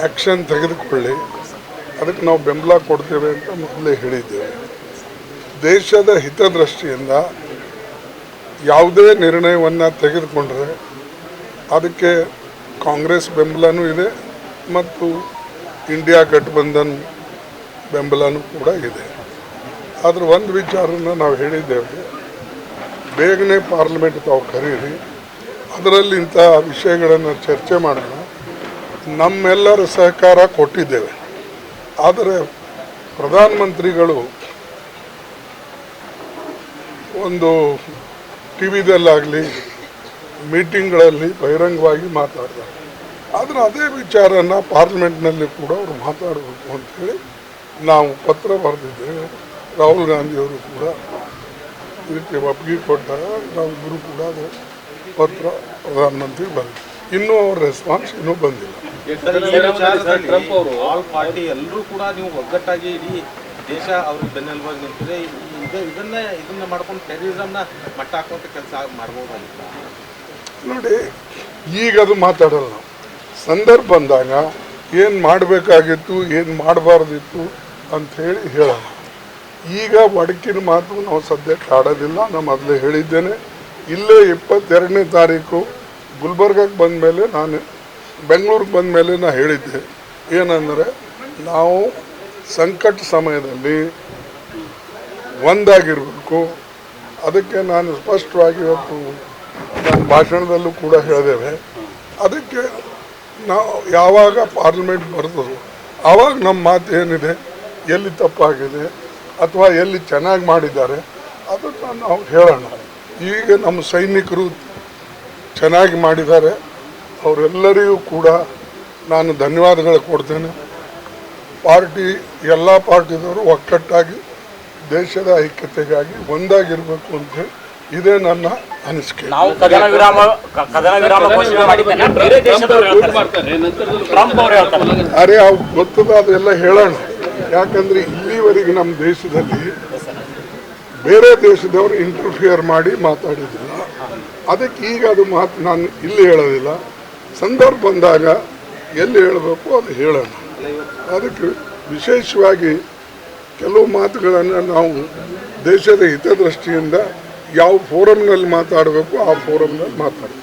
Action ತೆಗೆದುಕೊಳ್ಳಿ. ಅದಕ್ಕೆ ನಾವು ಬೆಂಬಲ ಕೊಡ್ತೇವೆ ಅಂತ ಮೊದಲೇ ಹೇಳಿದ್ದೇವೆ. ದೇಶದ ಹಿತದೃಷ್ಟಿಯಿಂದ ಯಾವುದೇ ನಿರ್ಣಯವನ್ನು ತೆಗೆದುಕೊಂಡ್ರೆ ಅದಕ್ಕೆ ಕಾಂಗ್ರೆಸ್ ಬೆಂಬಲನೂ ಇದೆ ಮತ್ತು ಇಂಡಿಯಾ ಗಠಬಂಧನ್ ಬೆಂಬಲನೂ ಕೂಡ ಇದೆ. ಆದರೆ ಒಂದು ವಿಚಾರನ ನಾವು ಹೇಳಿದ್ದೇವೆ. ಬೇಗನೆ ಪಾರ್ಲಿಮೆಂಟ್ ತಾವು ಕರೀರಿ. ಅದರಲ್ಲಿ ಇಂಥ ವಿಷಯಗಳನ್ನು ಚರ್ಚೆ ಮಾಡೋಣ. ನಮ್ಮೆಲ್ಲರ ಸಹಕಾರ ಕೊಟ್ಟಿದ್ದೇವೆ. ಆದರೆ ಪ್ರಧಾನಮಂತ್ರಿಗಳು ಒಂದು ಟಿ ವಿದಲ್ಲಾಗಲಿ, ಮೀಟಿಂಗ್ಗಳಲ್ಲಿ ಬಹಿರಂಗವಾಗಿ ಮಾತಾಡ್ತಾರೆ. ಆದರೆ ಅದೇ ವಿಚಾರನ ಪಾರ್ಲಿಮೆಂಟ್ನಲ್ಲಿ ಕೂಡ ಅವರು ಮಾತಾಡಬೇಕು ಅಂಥೇಳಿ ನಾವು ಪತ್ರ ಬರೆದಿದ್ದೇವೆ. ರಾಹುಲ್ ಗಾಂಧಿಯವರು ಕೂಡ ಇದಕ್ಕೆ ಒಪ್ಪಿಗೆ ಕೊಟ್ಟಾಗ ನಾವಿಬ್ಬರು ಕೂಡ ಅದು ಪತ್ರ ಪ್ರಧಾನಮಂತ್ರಿ ಬಂದಿದೆ. ಇನ್ನೂ ಅವ್ರ ರೆಸ್ಪಾನ್ಸ್ ಇನ್ನೂ ಬಂದಿಲ್ಲ. ಈ ವಿಚಾರದಲ್ಲಿ ಆಲ್ ಪಾರ್ಟಿ ಎಲ್ಲರೂ ಕೂಡ ನೀವು ಒಗ್ಗಟ್ಟಾಗಿ ಇಡೀ ದೇಶ ಅವ್ರ ಬೆನ್ನೆಲುಬಾಗಿ ನಿಂತಿದೆ. ಇದು ಇದನ್ನ ಇದನ್ನ ಮಾಡ್ಕೊಂಡು ಟೆರರಿಸಮ್ನ ಮಟ್ಟ ಹಾಕುವಂತ ಕೆಲಸ ಮಾಡ್ಬೋದಾಗಿತ್ತು ನೋಡಿ ಈಗ ಅದು ಮಾತಾಡಲ್ಲ. ನಾವು ಸಂದರ್ಭ ಬಂದಾಗ ಏನು ಮಾಡಬೇಕಾಗಿತ್ತು ಏನು ಮಾಡಬಾರ್ದಿತ್ತು ಹೇಳಿ ಹೇಳೋಣ ಈಗ ಒಡಕಿನ ಮಾತು ನಾವು ಸದ್ಯಕ್ಕೆ ಆಡೋದಿಲ್ಲ. ನಾನು ಮೊದಲೇ ಹೇಳಿದ್ದೇನೆ. ಇಲ್ಲೇ ಇಪ್ಪತ್ತೆರಡನೇ ತಾರೀಕು ಗುಲ್ಬರ್ಗಕ್ಕೆ ಬಂದ ಮೇಲೆ ನಾನು ಬೆಂಗಳೂರಿಗೆ ಬಂದ ಮೇಲೆ ನಾನು ಹೇಳಿದ್ದೆ. ಏನಂದರೆ, ನಾವು ಸಂಕಟ ಸಮಯದಲ್ಲಿ ಒಂದಾಗಿರಬೇಕು. ಅದಕ್ಕೆ ನಾನು ಸ್ಪಷ್ಟವಾಗಿ ಇವತ್ತು ನನ್ನ ಭಾಷಣದಲ್ಲೂ ಕೂಡ ಹೇಳಿದ್ದೇವೆ. ಅದಕ್ಕೆ ನಾವು ಯಾವಾಗ ಪಾರ್ಲಿಮೆಂಟ್ ಬರ್ತದೋ ಆವಾಗ ನಮ್ಮ ಮಾತು ಏನಿದೆ, ಎಲ್ಲಿ ತಪ್ಪಾಗಿದೆ, ಅಥವಾ ಎಲ್ಲಿ ಚೆನ್ನಾಗಿ ಮಾಡಿದ್ದಾರೆ, ಅದನ್ನು ನಾವು ಹೇಳೋಣ. ಈಗ ನಮ್ಮ ಸೈನಿಕರು ಚೆನ್ನಾಗಿ ಮಾಡಿದ್ದಾರೆ. ಅವರೆಲ್ಲರಿಗೂ ಕೂಡ ನಾನು ಧನ್ಯವಾದಗಳು ಕೊಡ್ತೇನೆ. ಪಾರ್ಟಿ ಎಲ್ಲ ಪಾರ್ಟಿದವರು ಒಕ್ಕಟ್ಟಾಗಿ ದೇಶದ ಐಕ್ಯತೆಗಾಗಿ ಒಂದಾಗಿರಬೇಕು ಅಂತೇಳಿ ಇದೇ ನನ್ನ ಅನಿಸಿಕೆ. ನಾವು ಕದನ ವಿರಾಮ ಕದನ ವಿರಾಮ ಘೋಷಣೆ ಮಾಡಿದ್ದೇನೆ. ಬೇರೆ ದೇಶದವರು ಹೇಳ್ತಾರೆ. ಟ್ರಂಪ್ ಅವರು ಹೇಳ್ತಾರೆ. ಅರೆ ಅವು ಗೊತ್ತದ ಅದೆಲ್ಲ ಹೇಳೋಣ. ಯಾಕಂದ್ರೆ ಇಲ್ಲಿವರೆಗೆ ನಮ್ಮ ದೇಶದಲ್ಲಿ ಬೇರೆ ದೇಶದವರು ಇಂಟರ್ಫಿಯರ್ ಮಾಡಿ ಮಾತಾಡಿದ್ದಿಲ್ಲ ಅದಕ್ಕೆ ಈಗ ಅದು ಮಾತು ನಾನು ಇಲ್ಲಿ ಹೇಳೋದಿಲ್ಲ. ಸಂದರ್ಭ ಬಂದಾಗ ಎಲ್ಲಿ ಹೇಳಬೇಕು ಅದು ಹೇಳೋಣ. ಅದಕ್ಕೆ ವಿಶೇಷವಾಗಿ ಕೆಲವು ಮಾತುಗಳನ್ನು ನಾವು ದೇಶದ ಹಿತದೃಷ್ಟಿಯಿಂದ ಯಾವ ಫೋರಮ್ನಲ್ಲಿ ಮಾತಾಡಬೇಕು ಆ ಫೋರಮ್ನಲ್ಲಿ ಮಾತಾಡಬೇಕು.